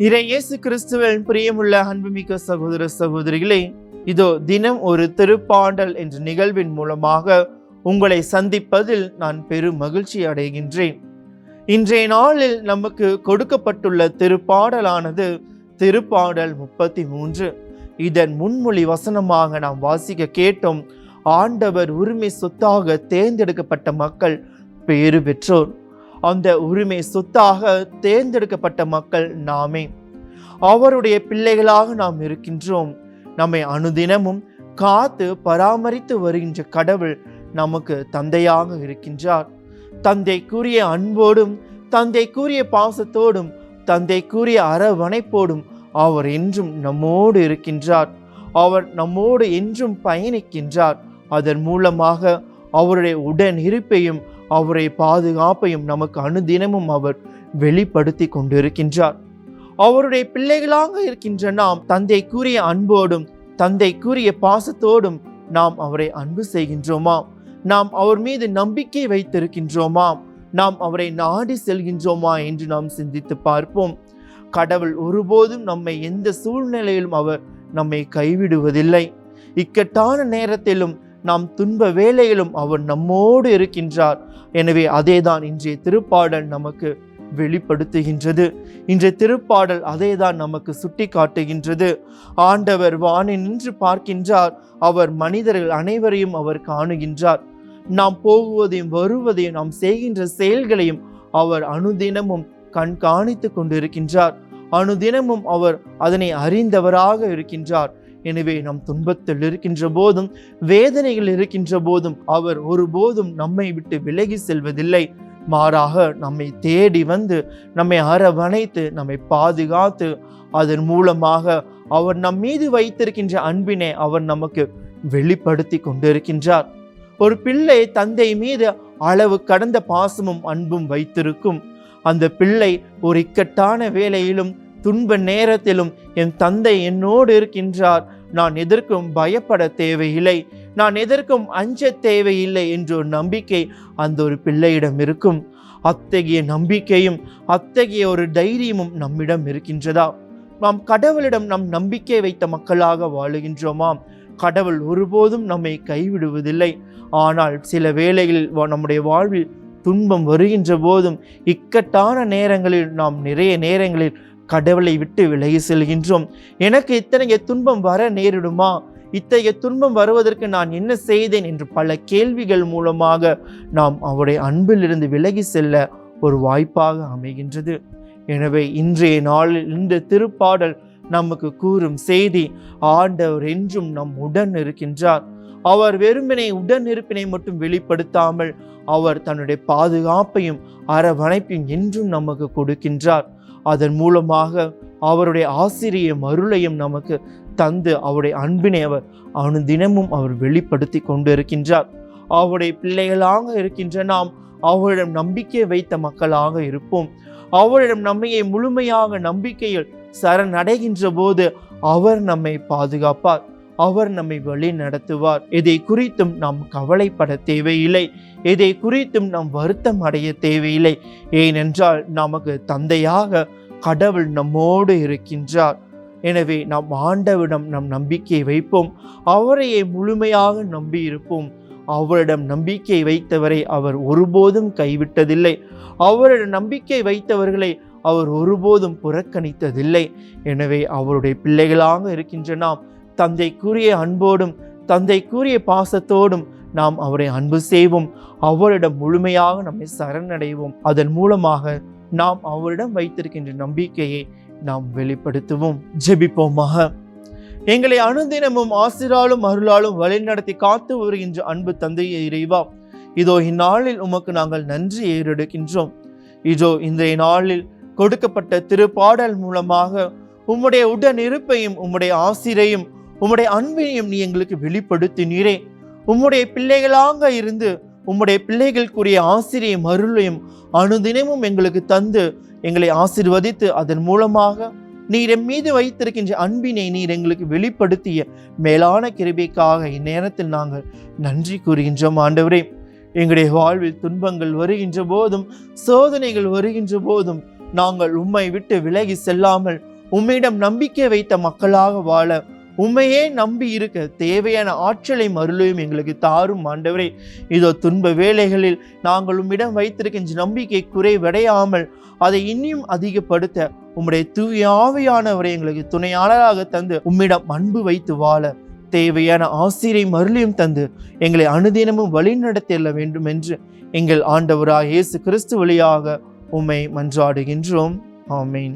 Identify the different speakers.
Speaker 1: இறை இயேசு கிறிஸ்துவின் பிரியமுள்ள அன்புமிக்க சகோதர சகோதரிகளே இதோ தினம் ஒரு திருப்பாண்டல் என்ற நிகழ்வின் மூலமாக உங்களை சந்திப்பதில் நான் பெரும் மகிழ்ச்சி அடைகின்றேன். இன்றைய நாளில் நமக்கு கொடுக்கப்பட்டுள்ள திருப்பாடலானது திருப்பாடல் முப்பத்தி மூன்று இதன் முன்மொழி வசனமாக நாம் வாசிக்க கேட்டோம் ஆண்டவர் உரிமை சொத்தாக தேர்ந்தெடுக்கப்பட்ட மக்கள் பேறு பெற்றோர். அந்த உரிமை சொத்தாக தேர்ந்தெடுக்கப்பட்ட மக்கள் நாமே. அவருடைய பிள்ளைகளாக நாம் இருக்கின்றோம். நம்மை அனுதினமும் காத்து பராமரித்து வருகின்ற கடவுள் நமக்கு தந்தையாக இருக்கின்றார். தந்தைக்குரிய அன்போடும் தந்தைக்குரிய பாசத்தோடும் தந்தைக்குரிய அரவணைப்போடும் அவர் என்றும் நம்மோடு இருக்கின்றார். அவர் நம்மோடு என்றும் பயணிக்கின்றார். அதன் மூலமாக அவருடைய உடன் இருப்பையும் அவருடைய பாதுகாப்பையும் நமக்கு அனுதினமும் அவர் வெளிப்படுத்தி கொண்டிருக்கின்றார். அவருடைய பிள்ளைகளாக இருக்கின்ற நாம் தந்தைக்குரிய அன்போடும் தந்தைக்குரிய பாசத்தோடும் நாம் அவரை அன்பு செய்கின்றோமாம் நாம் அவர் மீது நம்பிக்கை வைத்திருக்கின்றோமாம் நாம் அவரை நாடி செல்கின்றோமா என்று நாம் சிந்தித்து பார்ப்போம். கடவுள் ஒருபோதும் நம்மை எந்த சூழ்நிலையிலும் அவர் நம்மை கைவிடுவதில்லை. இக்கட்டான நேரத்திலும் நாம் துன்ப வேலையிலும் அவர் நம்மோடு இருக்கின்றார். எனவே அதேதான் இன்றைய திருப்பாடல் நமக்கு வெளிப்படுத்துகின்றது. இன்றைய திருப்பாடல் அதேதான் நமக்கு சுட்டி காட்டுகின்றது ஆண்டவர் வானை நின்று பார்க்கின்றார். அவர் மனிதர்கள் அனைவரையும் அவர் காணுகின்றார். நாம் போகுவதையும் வருவதையும் நாம் செய்கின்ற செயல்களையும் அவர் அனுதினமும் கண்காணித்து கொண்டிருக்கின்றார். அனுதினமும் அவர் அதனை அறிந்தவராக இருக்கின்றார். எனவே நம் துன்பத்தில் இருக்கின்ற போதும் வேதனைகள் இருக்கின்ற போதும் அவர் ஒருபோதும் நம்மை விட்டு விலகி செல்வதில்லை. மாறாக நம்மை தேடி வந்து நம்மை அரவணைத்து நம்மை பாதுகாத்து அதன் மூலமாக அவர் நம் மீது வைத்திருக்கின்ற அன்பினை அவர் நமக்கு வெளிப்படுத்தி கொண்டிருக்கின்றார். ஒரு பிள்ளை தந்தை மீது அளவு கடந்த பாசமும் அன்பும் வைத்திருக்கும். அந்த பிள்ளை ஒரு இக்கட்டான வேலையிலும் துன்ப நேரத்திலும் என் தந்தை என்னோடு இருக்கின்றார். நான் எதற்கும் பயப்பட தேவையில்லை. நான் எதற்கும் அஞ்ச தேவையில்லை என்ற ஒரு நம்பிக்கை அந்த ஒரு பிள்ளையிடம் இருக்கும். அத்தகைய நம்பிக்கையும் அத்தகைய ஒரு தைரியமும் நம்மிடம் இருக்கின்றதா? நாம் கடவுளிடம் நம் நம்பிக்கை வைத்த மக்களாக வாழுகின்றோமாம். கடவுள் ஒருபோதும் நம்மை கைவிடுவதில்லை. ஆனால் சில வேளைகளில் வா- நம்முடைய வாழ்வில் துன்பம் வருகின்ற போதும் இக்கட்டான நேரங்களில் நாம் நிறைய நேரங்களில் கடவுளை விட்டு விலகி செல்கின்றோம். எனக்கு இத்தனைய துன்பம் வர நேரிடுமா? இத்தகைய துன்பம் வருவதற்கு நான் என்ன செய்தேன் என்று பல கேள்விகள் மூலமாக நாம் அவருடைய அன்பிலிருந்து விலகி செல்ல ஒரு வாய்ப்பாக அமைகின்றது. எனவே இன்றைய நாளில் இந்த திருப்பாடல் நமக்கு கூறும் செய்தி ஆண்டவர் என்றும் நம் உடன் இருக்கின்றார். அவர் வெறுமனை உடன் இருப்பினை மட்டும் வெளிப்படுத்தாமல் அவர் தன்னுடைய பாதுகாப்பையும் அரவணைப்பையும் என்றும் நமக்கு கொடுக்கின்றார். அதன் மூலமாக அவருடைய ஆசிரியம் அருளையும் நமக்கு தந்து அவருடைய அன்பினை அவர் அனுதினமும் அவர் வெளிப்படுத்தி கொண்டு இருக்கின்றார் அவருடைய பிள்ளைகளாக இருக்கின்ற நாம் அவரிடம் நம்பிக்கை வைத்த மக்களாக இருப்போம். அவரிடம் நம்மையை முழுமையாக நம்பிக்கையில் சரணடைகின்ற போது அவர் நம்மை பாதுகாப்பார். அவர் நம்மை வழி நடத்துவார். இதை குறித்தும் நாம் கவலைப்பட தேவையில்லை. எதை குறித்தும் நாம் வருத்தம் அடைய தேவையில்லை. ஏனென்றால் நமக்கு தந்தையாக கடவுள் நம்மோடு இருக்கின்றார். எனவே நாம் ஆண்டவிடம் நம் நம்பிக்கை வைப்போம். அவரையே முழுமையாக நம்பி இருப்போம். அவரிடம் நம்பிக்கை வைத்தவரை அவர் ஒருபோதும் கைவிட்டதில்லை. அவரிடம் நம்பிக்கை வைத்தவர்களை அவர் ஒருபோதும் புறக்கணித்ததில்லை. எனவே அவருடைய பிள்ளைகளாக இருக்கின்ற நாம் தந்தைக்குரிய அன்போடும் தந்தைக்குரிய பாசத்தோடும் நாம் அவரை அன்பு செய்வோம். அவரிடம் முழுமையாக நம்மை சரணடைவோம். அதன் மூலமாக நாம் அவரிடம் வைத்திருக்கின்ற நம்பிக்கையை நாம் வெளிப்படுத்துவோம். ஜெபிப்போமாக எங்களை அனுதினமும் ஆசிராலும் அருளாலும் வழிநடத்தி காத்து வருகின்ற அன்பு தந்தையை இறைவா இதோ இந்நாளில் உமக்கு நாங்கள் நன்றி ஏறெடுக்கின்றோம். இதோ இன்றைய நாளில் கொடுக்கப்பட்ட திருப்பாடல் மூலமாக உம்முடைய உடன் இருப்பையும் உம்முடைய ஆசிரையும் உம்முடைய அன்பையும் நீ எங்களுக்கு வெளிப்படுத்தினீரே. உம்முடைய பிள்ளைகளாக இருந்து உம்முடைய பிள்ளைகளுக்குரிய ஆசிரியம் அருளையும் அனுதினமும் எங்களுக்கு தந்து எங்களை ஆசிர்வதித்து அதன் மூலமாக நீர் என் மீது வைத்திருக்கின்ற அன்பினை நீர் எங்களுக்கு வெளிப்படுத்திய மேலான கிருபைக்காக இந்நேரத்தில் நாங்கள் நன்றி கூறுகின்றோம் ஆண்டவரே. எங்களுடைய வாழ்வில் துன்பங்கள் வருகின்ற போதும் சோதனைகள் வருகின்ற போதும் நாங்கள் உம்மை விட்டு விலகி செல்லாமல் உம்மிடம் நம்பிக்கை வைத்த மக்களாக வாழ உண்மையே நம்பி இருக்க தேவையான ஆற்றலை மருளையும் எங்களுக்கு தாரும் ஆண்டவரே. இதோ துன்ப வேலைகளில் நாங்கள் உம்மிடம் வைத்திருக்கின்ற நம்பிக்கை குறைவடையாமல் அதை இன்னும் அதிகப்படுத்த உம்முடைய தூய ஆவியானவரை எங்களுக்கு துணையாளராக தந்து உம்மிடம் அன்பு வைத்து வாழ தேவையான ஆசிரியை மருளையும் தந்து எங்களை அனுதினமும் வழிநடத்திட வேண்டும் என்று எங்கள் ஆண்டவராக இயேசு கிறிஸ்து வழியாக உம்மை மன்றாடுகின்றோம். ஆமீன்.